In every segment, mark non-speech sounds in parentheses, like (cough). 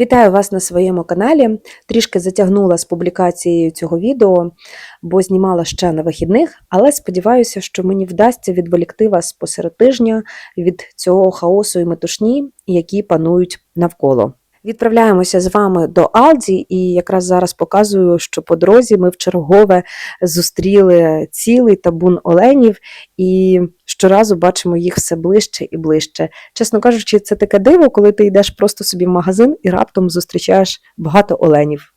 Вітаю вас на своєму каналі. Трішки затягнула з публікацією цього відео, бо знімала ще на вихідних, але сподіваюся, що мені вдасться відволікти вас посеред тижня від цього хаосу і метушні, які панують навколо. Відправляємося з вами до Алді, і якраз зараз показую, що по дорозі ми в чергове зустріли цілий табун оленів, і щоразу бачимо їх все ближче і ближче. Чесно кажучи, це таке диво, коли ти йдеш просто собі в магазин і раптом зустрічаєш багато оленів.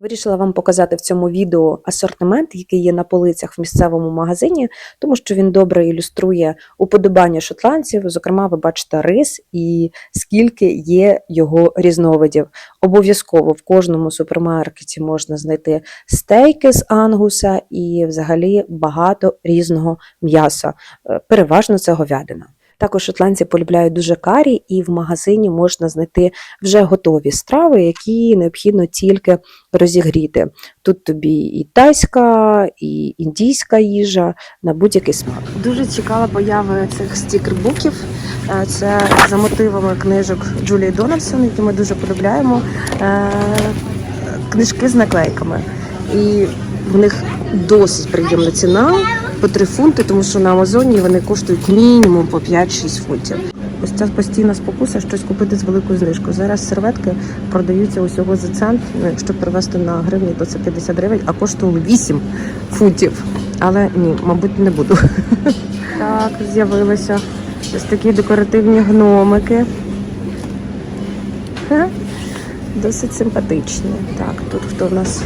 Вирішила вам показати в цьому відео асортимент, який є на полицях в місцевому магазині, тому що він добре ілюструє уподобання шотландців. Зокрема, ви бачите рис і скільки є його різновидів. Обов'язково в кожному супермаркеті можна знайти стейки з ангуса і взагалі багато різного м'яса. Е, Переважно це говядина. Також шотландці полюбляють дуже карі, і в магазині можна знайти вже готові страви, які необхідно тільки розігріти. Тут тобі і тайська, і індійська їжа на будь-який смак. Дуже чекала появи цих стікербуків. Е, Це за мотивами книжок Джулії Дональдсон, які ми дуже полюбляємо. Е, Книжки з наклейками. І в них досить приємна ціна по 3 фунти, тому що на Амазоні вони коштують мінімум по 5-6 фунтів. Ось ця постійна спокуса щось купити з великою знижкою. Зараз серветки продаються усього за цент. Ну, якщо перевести на гривні, то це 50 гривень, а коштували 8 фунтів. Але ні, мабуть, не буду. (laughs) Так, з'явилися ось такі декоративні гномики. Досить симпатичні. Так, тут хто в нас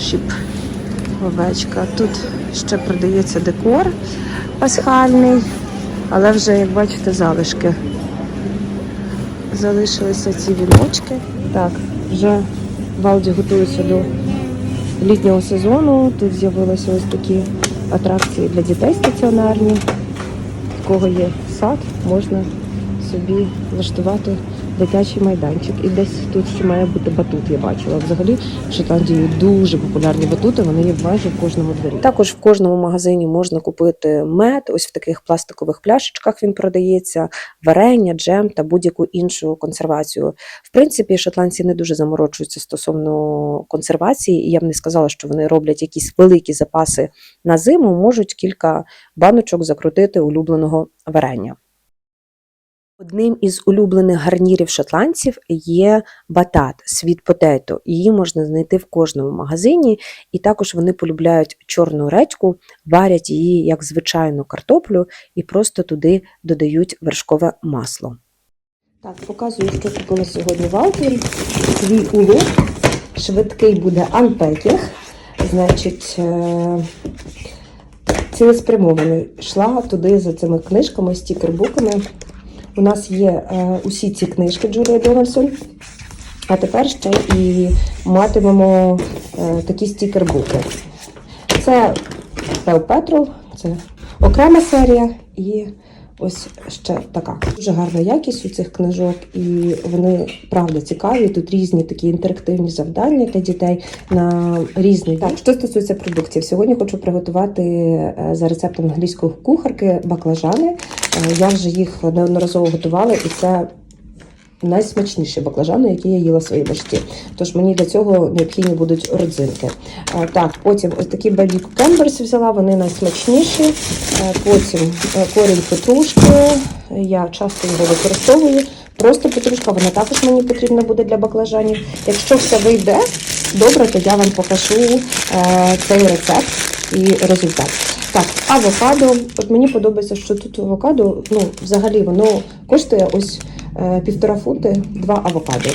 шіп овечка. Тут ще продається декор пасхальний, але вже, як бачите, залишки. Залишилися ці віночки. Так, вже Валді готується до літнього сезону. Тут з'явилися ось такі атракції для дітей стаціонарні. В кого є сад, можна собі влаштувати дитячий майданчик. І десь тут ще має бути батут, я бачила. Взагалі в Шотландії дуже популярні батути, вони є майже в кожному дворі. Також в кожному магазині можна купити мед, ось в таких пластикових пляшечках він продається, варення, джем та будь-яку іншу консервацію. В принципі, шотландці не дуже заморочуються стосовно консервації, і я б не сказала, що вони роблять якісь великі запаси на зиму, можуть кілька баночок закрутити улюбленого варення. Одним із улюблених гарнірів шотландців є батат, світ потейто. Її можна знайти в кожному магазині, і також вони полюбляють чорну редьку, варять її як звичайну картоплю і просто туди додають вершкове масло. Так, показую, що купила сьогодні в. Свій улов. Швидкий буде анпекінг. Значить, е, цілеспрямований. Йшла туди за цими книжками, стікербуками. У нас є е, усі ці книжки Джулія Дональдсон. А тепер ще і матимемо е, такі стікербуки. Це Пел Петрол, це окрема серія і ось ще така. Дуже гарна якість у цих книжок, і вони правда цікаві. Тут різні такі інтерактивні завдання для дітей на різний так. Що стосується продуктів, сьогодні хочу приготувати е, за рецептом англійської кухарки баклажани. Е, Я вже їх неодноразово готувала, і це найсмачніші баклажани, які я їла в своїй житті. Тож мені для цього необхідні будуть родзинки. Е, Так, потім ось такі бебі кукемберс взяла, вони найсмачніші. Е, Потім корінь петрушки. Я часто його використовую. Просто петрушка, вона також мені потрібна буде для баклажанів. Якщо все вийде добре, то я вам покажу цей рецепт і результат. Так, авокадо. От мені подобається, що тут авокадо, ну, взагалі, воно коштує ось е, півтора фунти, два авокадо.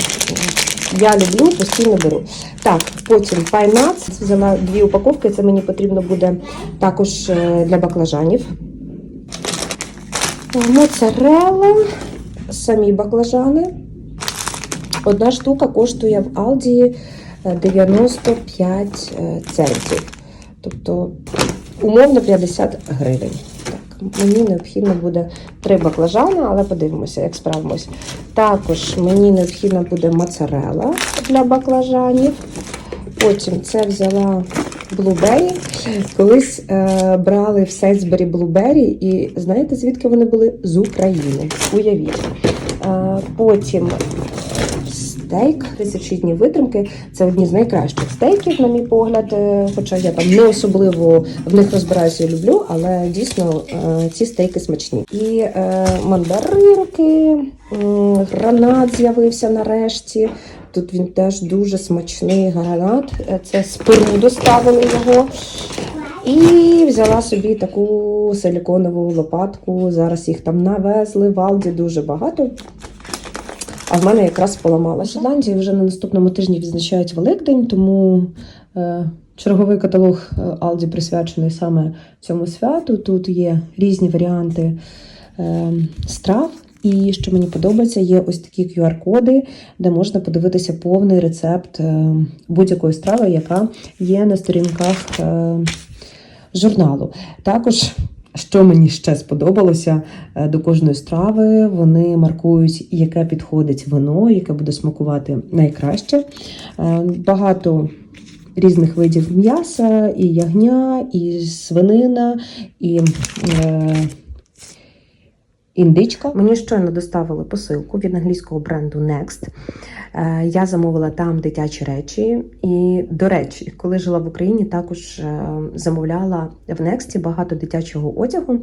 Я люблю, постійно беру. Так, потім пайнац. Взяла дві упаковки, це мені потрібно буде також е, для баклажанів. Моцарелла, самі баклажани. Одна штука коштує в Алді е, 95 е, центів. Тобто, умовно 50 гривень. Так, мені необхідно буде три баклажани, але подивимося, як справимось. Також мені необхідна буде моцарелла для баклажанів. Потім це взяла блубері. Колись е, брали в Сейсбері блубері, і знаєте, звідки вони були? З України. Уявіть. Е, потім стейк, 36 днів витримки. Це одні з найкращих стейків, на мій погляд. е, Хоча я там не особливо в них розбираюся і люблю, але дійсно е, ці стейки смачні. І е, мандаринки, гранат з'явився нарешті. Тут він теж дуже смачний гранат. Це Перу доставили його. І взяла собі таку силіконову лопатку. Зараз їх там навезли, Алді дуже багато. А в мене якраз поламала. В Шотландії вже на наступному тижні відзначають Великдень, тому е, черговий каталог е, Алді присвячений саме цьому святу. Тут є різні варіанти е, страв. І що мені подобається, є ось такі QR-коди, де можна подивитися повний рецепт будь-якої страви, яка є на сторінках журналу. Також, що мені ще сподобалося е, до кожної страви, вони маркують, яке підходить вино, яке буде смакувати найкраще. Е, Багато різних видів м'яса, і ягня, і свинина, і. Е, Індичка. Мені щойно доставили посилку від англійського бренду Next. Е, Я замовила там дитячі речі. І, до речі, коли жила в Україні, також е, замовляла в Next багато дитячого одягу.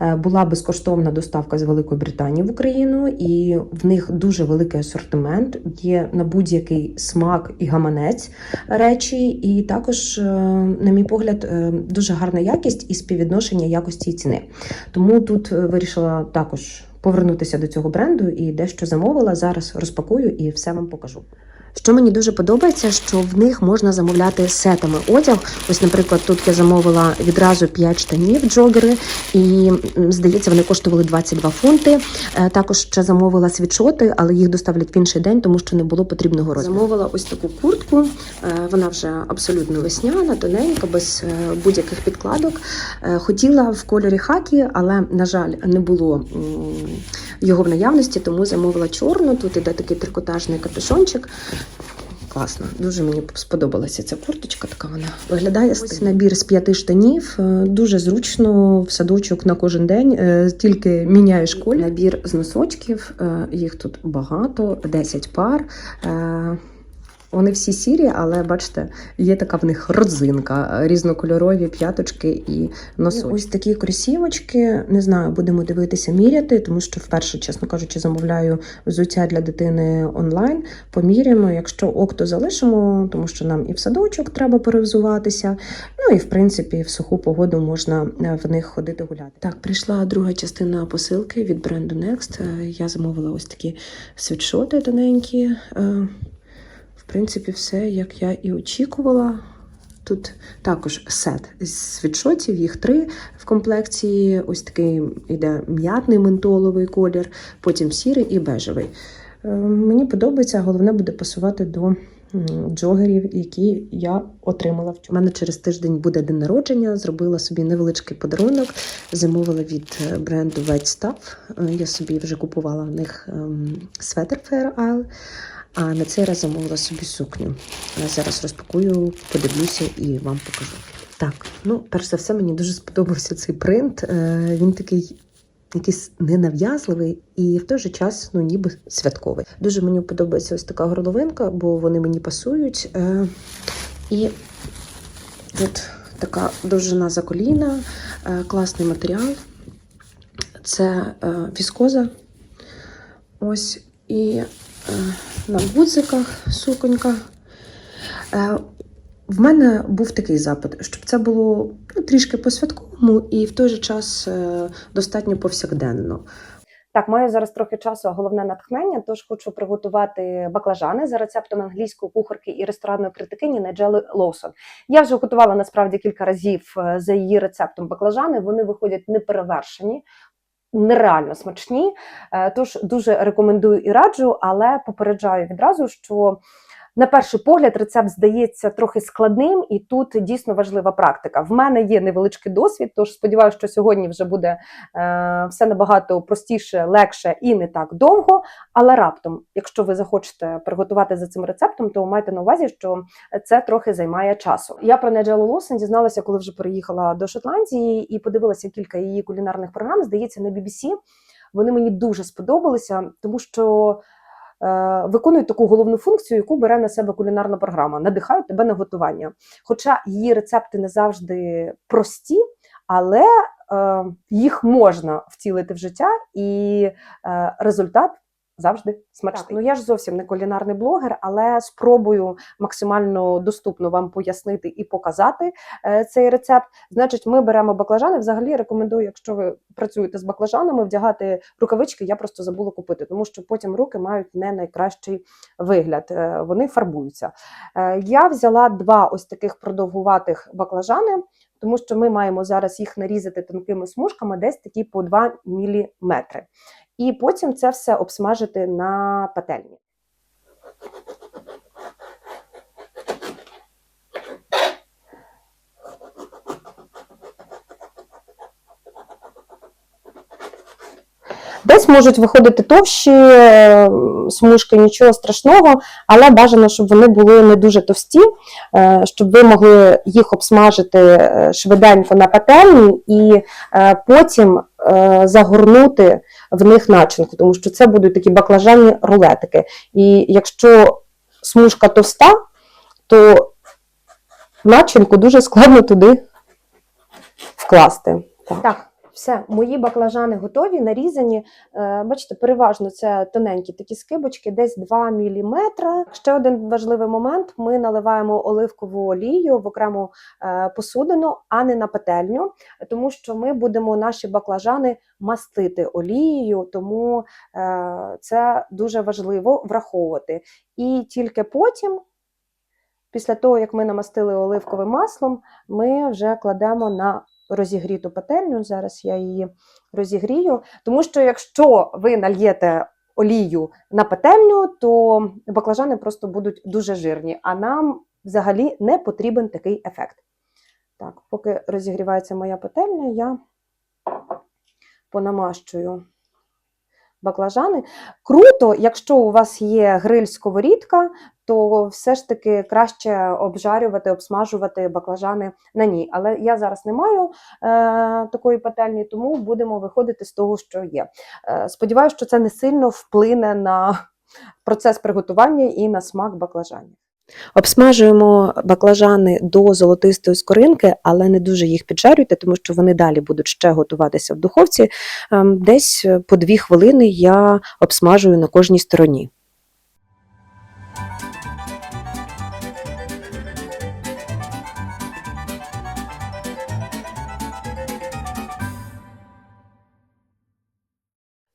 Е, Була безкоштовна доставка з Великої Британії в Україну, і в них дуже великий асортимент. Є на будь-який смак і гаманець речі, і також, на мій погляд, дуже гарна якість і співвідношення якості і ціни. Тому тут вирішила також повернутися до цього бренду і дещо замовила. Зараз розпакую і все вам покажу. Що мені дуже подобається, що в них можна замовляти сетами одяг. Ось, наприклад, тут я замовила відразу 5 штанів джогери, і здається, вони коштували 22 фунти. Е, Також ще замовила світшоти, але їх доставлять в інший день, тому що не було потрібного розміру. Замовила ось таку куртку. е, Вона вже абсолютно весняна, тоненька, без е, будь-яких підкладок. Хотіла в кольорі хакі, але на жаль, не було його в наявності, тому замовила чорну. Тут іде такий трикотажний капюшончик. Класно, дуже мені сподобалася ця курточка. Така вона виглядає ось набір з п'яти штанів. е, Дуже зручно в садочок на кожен день. е, Тільки міняєш колір. Набір з носочків. е, Їх тут багато, 10 пар. Вони всі сірі, але бачите, є така в них родзинка, е, різнокольорові п'яточки і носочки. Ось такі кросівочки. Не знаю, будемо дивитися, міряти, тому що вперше, чесно кажучи, замовляю взуття для дитини онлайн. Поміряємо, якщо ок, то залишимо, тому що нам і в садочок треба перевзуватися. Ну і в принципі в суху погоду можна е, в них ходити гуляти. Так, прийшла друга частина посилки від бренду Next. Е, Я замовила ось такі світшоти тоненькі. Принципі, все як я і очікувала. Тут також сет з світшотів, їх три в комплекції. Ось такий йде м'ятний ментоловий колір, потім сірий і бежевий. Е, Мені подобається, головне буде пасувати до джогерів, які я отримала. У мене через тиждень буде день народження. Зробила собі невеличкий подарунок. Замовила від е, бренду Wet Stuff. Е, Я собі вже купувала в них ем, светр Fair Isle. А на цей раз замовила собі сукню. Я зараз розпакую, подивлюся і вам покажу. Так, ну, перш за все, мені дуже сподобався цей принт. Е, Він такий якийсь ненав'язливий і в той же час ну, ніби святковий. Дуже мені подобається ось така горловинка, бо вони мені пасують. Е, І тут така довжина за коліна, е, класний матеріал. Це е, віскоза. Ось і на гудзиках суконька. Е, в мене був такий запит, щоб це було ну, трішки по-святковому і в той же час е, достатньо повсякденно. Так, маю зараз трохи часу, а головне натхнення, тож хочу приготувати баклажани за рецептом англійської кухарки і ресторанної критикині Неджели Лоусон. Я вже готувала насправді кілька разів е, за її рецептом баклажани. Вони виходять неперевершені. Нереально смачні, Е, тож дуже рекомендую і раджу, але попереджаю відразу, що на перший погляд рецепт здається трохи складним, і тут дійсно важлива практика. В мене є невеличкий досвід, тож сподіваюся, що сьогодні вже буде е, все набагато простіше, легше і не так довго. Але раптом, якщо ви захочете приготувати за цим рецептом, то майте на увазі, що це трохи займає часу. Я про Неджелу Лосен дізналася, коли вже переїхала до Шотландії і подивилася кілька її кулінарних програм. Здається, на BBC. Вони мені дуже сподобалися, тому що виконують таку головну функцію, яку бере на себе кулінарна програма, надихають тебе на готування. Хоча її рецепти не завжди прості, але е, їх можна втілити в життя, і е, результат завжди смачний. ну я ж зовсім не кулінарний блогер, але спробую максимально доступно вам пояснити і показати е, цей рецепт. Значить, ми беремо баклажани. Взагалі рекомендую, якщо ви працюєте з баклажанами, вдягати рукавички. Я просто забула купити, тому що потім руки мають не найкращий вигляд. е, Вони фарбуються. Е, Я взяла два ось таких продовгуватих баклажани, тому що ми маємо зараз їх нарізати тонкими смужками, десь такі по 2 мм. І потім це все обсмажити на пательні. Десь можуть виходити товщі смужки, нічого страшного, але бажано, щоб вони були не дуже товсті, е, щоб ви могли їх обсмажити е, швиденько на пательні і е, потім загорнути в них начинку, тому що це будуть такі баклажанні рулетики. І якщо смужка товста, то начинку дуже складно туди вкласти. Так. так, все, мої баклажани готові, нарізані. Е, Бачите, переважно це тоненькі такі скибочки, десь 2 мм. Ще один важливий момент: ми наливаємо оливкову олію в окрему е, посудину, а не на пательню, тому що ми будемо наші баклажани мастити олією, тому е, це дуже важливо враховувати. І тільки потім. Після того, як ми намастили оливковим маслом, ми вже кладемо на розігріту пательню. Зараз я її розігрію. Тому що якщо ви нальєте олію на пательню, то баклажани просто будуть дуже жирні, а нам взагалі не потрібен такий ефект. Так, поки розігрівається моя пательня, я понамащую баклажани. Круто, якщо у вас є гриль-сковорідка, то все ж таки краще обжарювати, обсмажувати баклажани на ній. Але я зараз не маю е, такої пательні, тому будемо виходити з того, що є. Е, сподіваюся, що це не сильно вплине на процес приготування і на смак баклажанів. Обсмажуємо баклажани до золотистої скоринки, але не дуже їх піджарюйте, тому що вони далі будуть ще готуватися в духовці. Ем, Десь по дві хвилини я обсмажую на кожній стороні.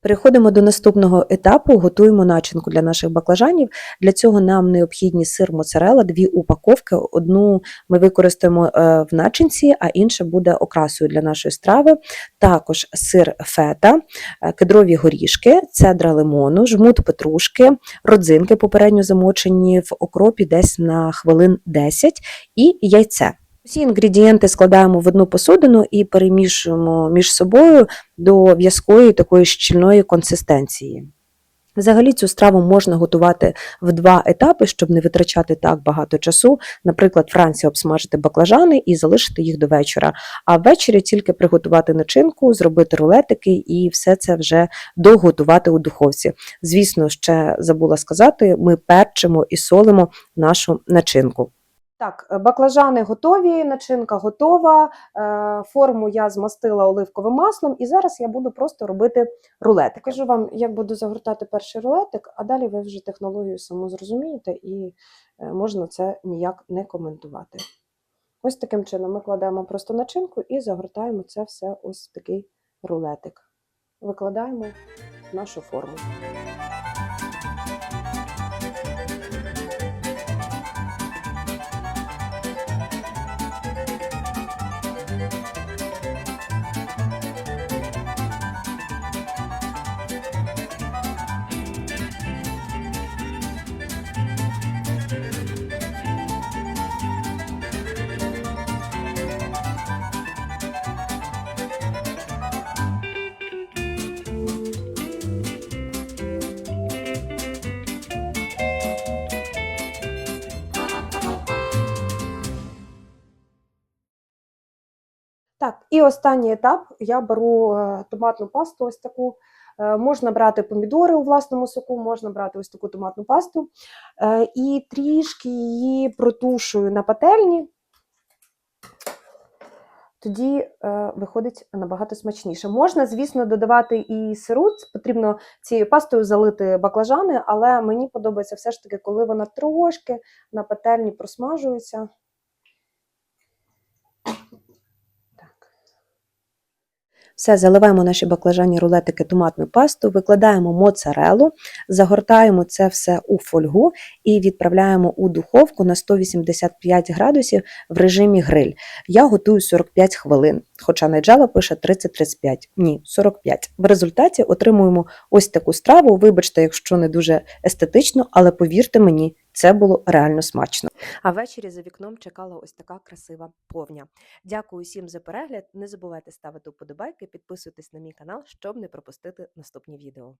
Переходимо до наступного етапу. Готуємо начинку для наших баклажанів. Для цього нам необхідні сир моцарела, дві упаковки. Одну ми використаємо е, в начинці, а інша буде окрасою для нашої страви. Також сир фета, е, кедрові горішки, цедра лимону, жмут петрушки, родзинки попередньо замочені в окропі десь на хвилин 10 і яйце. Всі інгредієнти складаємо в одну посудину і перемішуємо між собою до в'язкої такої щільної консистенції. Взагалі цю страву можна готувати в два етапи, щоб не витрачати так багато часу. Наприклад, вранці обсмажити баклажани і залишити їх до вечора, а ввечері тільки приготувати начинку, зробити рулетики і все це вже доготувати у духовці. Звісно, ще забула сказати, ми перчимо і солимо нашу начинку. Так, е, баклажани готові, начинка готова. е, Форму я змастила оливковим маслом, і зараз я буду просто робити рулетик. Кажу вам, як буду загортати перший рулетик, а далі ви вже технологію саму зрозумієте, і е, можна це ніяк не коментувати. Ось таким чином ми кладемо просто начинку і загортаємо це все ось в такий рулетик. Викладаємо нашу форму. І останній етап я беру е, томатну пасту, ось таку Е, Можна брати помідори у власному соку, можна брати ось таку томатну пасту Е, і трішки її протушую на пательні. Тоді е, виходить набагато смачніше. Можна, звісно, додавати і сиру. Потрібно цією пастою залити баклажани, але мені подобається все ж таки, коли вона трошки на пательні просмажується. Все, заливаємо наші баклажанні рулетики томатною пастою, викладаємо моцарелу, загортаємо це все у фольгу і відправляємо у духовку на 185 градусів в режимі гриль. Я готую 45 хвилин, хоча Найджела пише 30-35. Ні, 45. В результаті отримуємо ось таку страву. Вибачте, якщо не дуже естетично, але повірте мені, це було реально смачно. А ввечері за вікном чекала ось така красива повня. Дякую всім за перегляд. Не забувайте ставити вподобайки, підписуйтесь на мій канал, щоб не пропустити наступні відео.